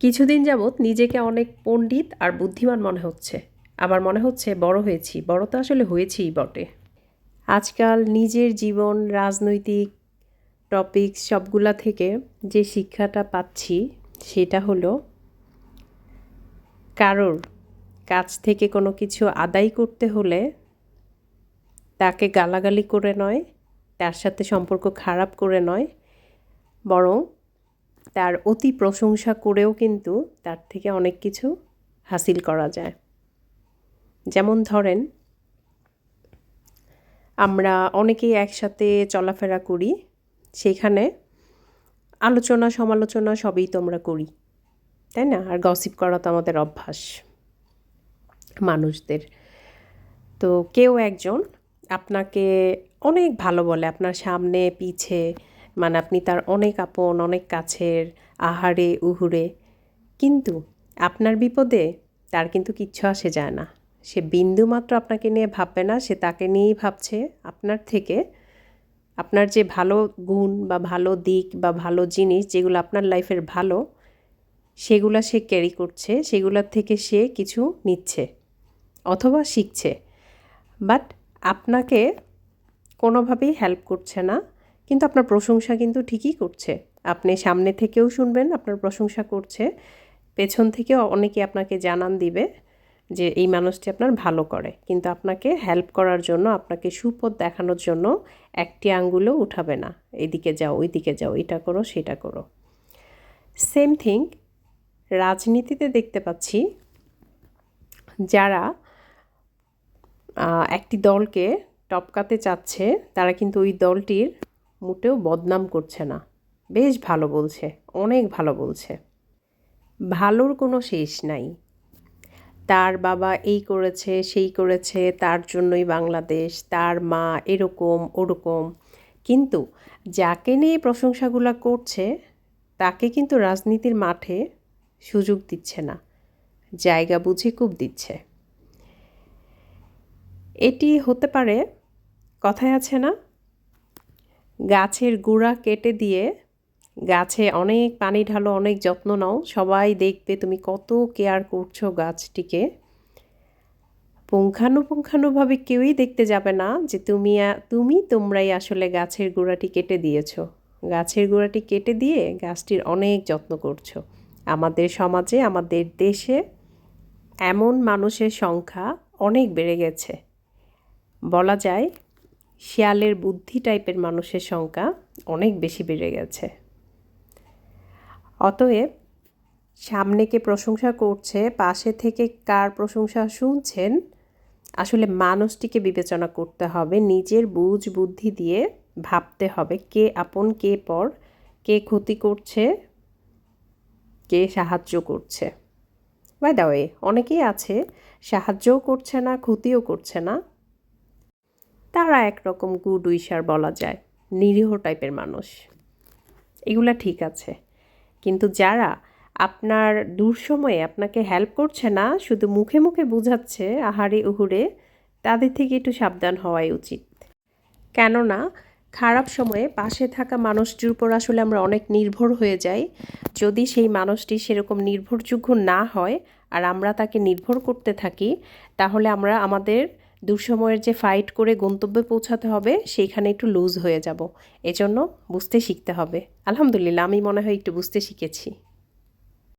কিছুদিন যাবৎ নিজেকে অনেক পণ্ডিত আর বুদ্ধিমান মনে হচ্ছে। আবার মনে হচ্ছে বড় হয়েছি, বড় তো আসলে হয়েছিই বটে। আজকাল নিজের জীবন, রাজনৈতিক টপিক সবগুলা থেকে যে শিক্ষাটা পাচ্ছি, সেটা হলো কারোর কাছ থেকে কোনো কিছু আদায় করতে হলে তাকে গালাগালি করে নয়, তার সাথে সম্পর্ক খারাপ করে নয়, বরং তার অতি প্রশংসা করেও কিন্তু তার থেকে অনেক কিছু হাসিল করা যায়। যেমন ধরেন, আমরা অনেকেই একসাথে চলাফেরা করি, সেখানে আলোচনা, সমালোচনা সবই তো আমরা করি, তাই না? আর গসিপ করা তো আমাদের অভ্যাস মানুষদের। তো কেউ একজন আপনাকে অনেক ভালো বলে, আপনার সামনে, পিছে মানে আপনি তার অনেক আপন, অনেক কাছের, আহারে, উহুরে। কিন্তু আপনার বিপদে তার কিন্তু কিচ্ছু আসে যায় না। সে বিন্দু মাত্র আপনাকে নিয়ে ভাববে না, সে তাকে নিয়েই ভাবছে। আপনার থেকে আপনার যে ভালো গুণ বা ভালো দিক বা ভালো জিনিস যেগুলো আপনার লাইফের ভালো, সেগুলা সে ক্যারি করছে, সেগুলোর থেকে সে কিছু নিচ্ছে অথবা শিখছে। বাট আপনাকে কোনোভাবেই হেল্প করছে না। কিন্তু আপনার প্রশংসা কিন্তু ঠিকই করছে। আপনি সামনে থেকেও শুনবেন, আপনার প্রশংসা করছে। পেছন থেকেও অনেকে আপনাকে জানান দিবে যে এই মানুষটি আপনার ভালো করে। কিন্তু আপনাকে হেল্প করার জন্য, আপনাকে সুপথ দেখানোর জন্য একটি আঙ্গুলও উঠাবে না। এদিকে যাও, ওইদিকে যাও, এটা করো, সেটা করো। সেম থিং রাজনীতিতে দেখতে পাচ্ছি যারা একটি দলকে টপকাতে চাচ্ছে, তারা কিন্তু ওই দলটির মোটেও বদনাম করছে না। বেশ ভালো বলছে, অনেক ভালো বলছে। ভালোর কোনো শেষ নাই। তার বাবা এই করেছে, সেই করেছে, তার জন্যই বাংলাদেশ, তার মা এরকম, ওরকম। কিন্তু যাকে নিয়ে প্রশংসাগুলো করছে, তাকে কিন্তু রাজনীতির মাঠে সুযোগ দিচ্ছে না, জায়গা বুঝে খুব দিচ্ছে। এটি হতে পারে, কথায় আছে না গাছের গুঁড়া কেটে দিয়ে গাছে অনেক পানি ঢালো, অনেক যত্ন নাও। সবাই দেখবে তুমি কত কেয়ার করছ গাছটিকে। পুঙ্খানুপুঙ্খানুভাবে কেউই দেখতে যাবে না যে তুমি তুমি তোমরাই আসলে গাছের গোড়াটি কেটে দিয়েছ। গাছের গোড়াটি কেটে দিয়ে গাছটির অনেক যত্ন করছ। আমাদের সমাজে, আমাদের দেশে এমন মানুষের সংখ্যা অনেক বেড়ে গেছে। বলা যায় শিয়ালের বুদ্ধি টাইপের মানুষের সংখ্যা অনেক বেশি বেড়ে গেছে। অতএব সামনেকে প্রশংসা করছে, পাশে থেকে কার প্রশংসা শুনছেন, আসলে মানুষটিকে বিবেচনা করতে হবে, নিজের বুঝ বুদ্ধি দিয়ে ভাবতে হবে কে আপন, কে পর, কে ক্ষতি করছে, কে সাহায্য করছে। বাই দা ওয়ে অনেকেই আছে, সাহায্যও করছে না, ক্ষতিও করছে না তারা একরকম গুড উইশার বলা যায়, নিরীহ টাইপের মানুষ। এগুলা ঠিক আছে। কিন্তু যারা আপনার দূর সময়ে আপনাকে হেল্প করছে না, শুধু মুখে মুখে বুঝাচ্ছে, আহারে উহুরে, তাদের থেকে একটু সাবধান হওয়াই উচিত। কেননা, খারাপ সময়ে পাশে থাকা মানুষটির উপর আসলে আমরা অনেক নির্ভর হয়ে যাই। যদি সেই মানুষটি সেরকম নির্ভরযোগ্য না হয়, আর আমরা তাকে নির্ভর করতে থাকি, তাহলে আমরা আমাদের দুঃসময়ের যে ফাইট করে গন্তব্যে পৌঁছাতে হবে, সেইখানে একটু লুজ হয়ে যাব। এজন্য বুঝতে শিখতে হবে। আলহামদুলিল্লাহ, আমি মনে হয় একটু বুঝতে শিখেছি।